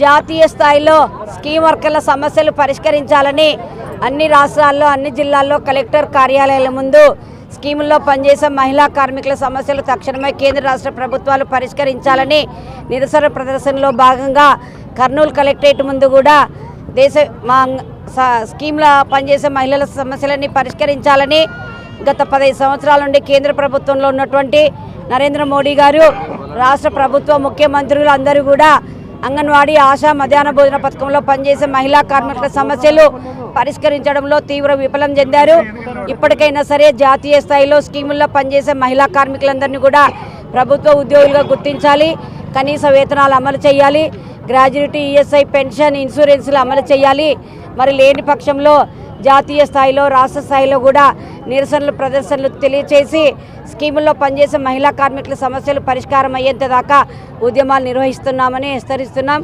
జాతీయ స్థాయిలో స్కీమ్ వర్కర్ల సమస్యలు పరిష్కరించాలని అన్ని రాష్ట్రాల్లో అన్ని జిల్లాల్లో కలెక్టర్ కార్యాలయాల ముందు స్కీముల్లో పనిచేసే మహిళా కార్మికుల సమస్యలు తక్షణమే కేంద్ర రాష్ట్ర ప్రభుత్వాలు పరిష్కరించాలని నిరసన ప్రదర్శనలో భాగంగా కర్నూలు కలెక్టరేట్ ముందు కూడా దేశ మా స- స్కీమ్లో పనిచేసే మహిళల సమస్యలన్నీ పరిష్కరించాలని గత పదహైదు సంవత్సరాల నుండి కేంద్ర ప్రభుత్వంలో ఉన్నటువంటి నరేంద్ర మోడీ గారు రాష్ట్ర ప్రభుత్వ ముఖ్యమంత్రులు అందరూ కూడా అంగన్వాడీ ఆశా మధ్యాహ్న భోజన పథకంలో పనిచేసే మహిళా కార్మికుల సమస్యలు పరిష్కరించడంలో తీవ్ర విఫలం చెందారు. ఇప్పటికైనా సరే జాతీయ స్థాయిలో స్కీముల్లో పనిచేసే మహిళా కార్మికులందరినీ కూడా ప్రభుత్వ ఉద్యోగులుగా గుర్తించాలి. కనీస వేతనాలు అమలు చేయాలి. గ్రాడ్యుయేటీ ఈఎస్ఐ పెన్షన్ ఇన్సూరెన్స్లు అమలు చేయాలి. మరి లేని పక్షంలో జాతీయ స్థాయిలో రాష్ట్ర స్థాయిలో కూడా నిరసనలు ప్రదర్శనలు తెలియచేసి స్కీముల్లో పనిచేసే మహిళా కార్మికుల సమస్యలు పరిష్కారం అయ్యేంత దాకా ఉద్యమాలు నిర్వహిస్తున్నామని హెచ్చరిస్తున్నాం.